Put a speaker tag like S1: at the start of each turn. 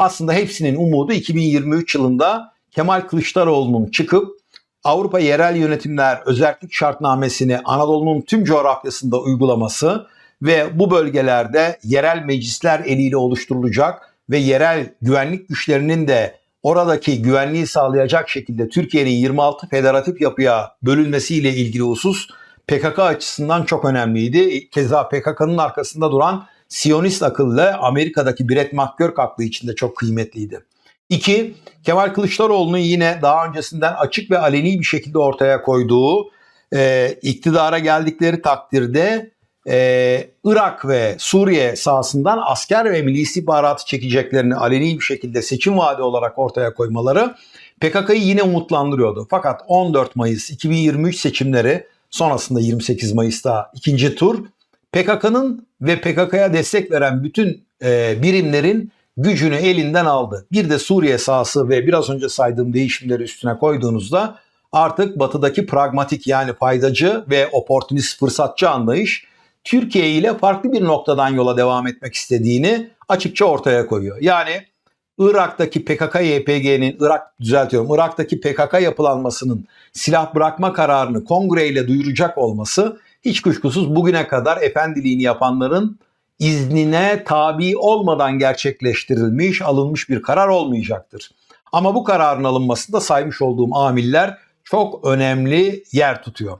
S1: Aslında hepsinin umudu 2023 yılında Kemal Kılıçdaroğlu'nun çıkıp Avrupa Yerel Yönetimler Özellik Şartnamesini Anadolu'nun tüm coğrafyasında uygulaması ve bu bölgelerde yerel meclisler eliyle oluşturulacak ve yerel güvenlik güçlerinin de oradaki güvenliği sağlayacak şekilde Türkiye'nin 26 federatif yapıya bölünmesiyle ilgili husus PKK açısından çok önemliydi. Keza PKK'nın arkasında duran Siyonist akıllı Amerika'daki Brett McGurk aklı içinde çok kıymetliydi. İki, Kemal Kılıçdaroğlu'nun yine daha öncesinden açık ve aleni bir şekilde ortaya koyduğu e, iktidara geldikleri takdirde e, Irak ve Suriye sahasından asker ve milli istihbaratı çekeceklerini aleni bir şekilde seçim vaadi olarak ortaya koymaları PKK'yı yine umutlandırıyordu. Fakat 14 Mayıs 2023 seçimleri sonrasında 28 Mayıs'ta ikinci tur PKK'nın ve PKK'ya destek veren bütün e, birimlerin gücünü elinden aldı. Bir de Suriye sahası ve biraz önce saydığım değişimleri üstüne koyduğunuzda artık batıdaki pragmatik yani faydacı ve oportunist fırsatçı anlayış Türkiye ile farklı bir noktadan yola devam etmek istediğini açıkça ortaya koyuyor. Yani Irak'taki PKK-YPG'nin, Irak düzeltiyorum, Irak'taki PKK yapılanmasının silah bırakma kararını kongre ile duyuracak olması hiç kuşkusuz bugüne kadar efendiliğini yapanların iznine tabi olmadan gerçekleştirilmiş, alınmış bir karar olmayacaktır. Ama bu kararın alınmasında saymış olduğum amiller çok önemli yer tutuyor.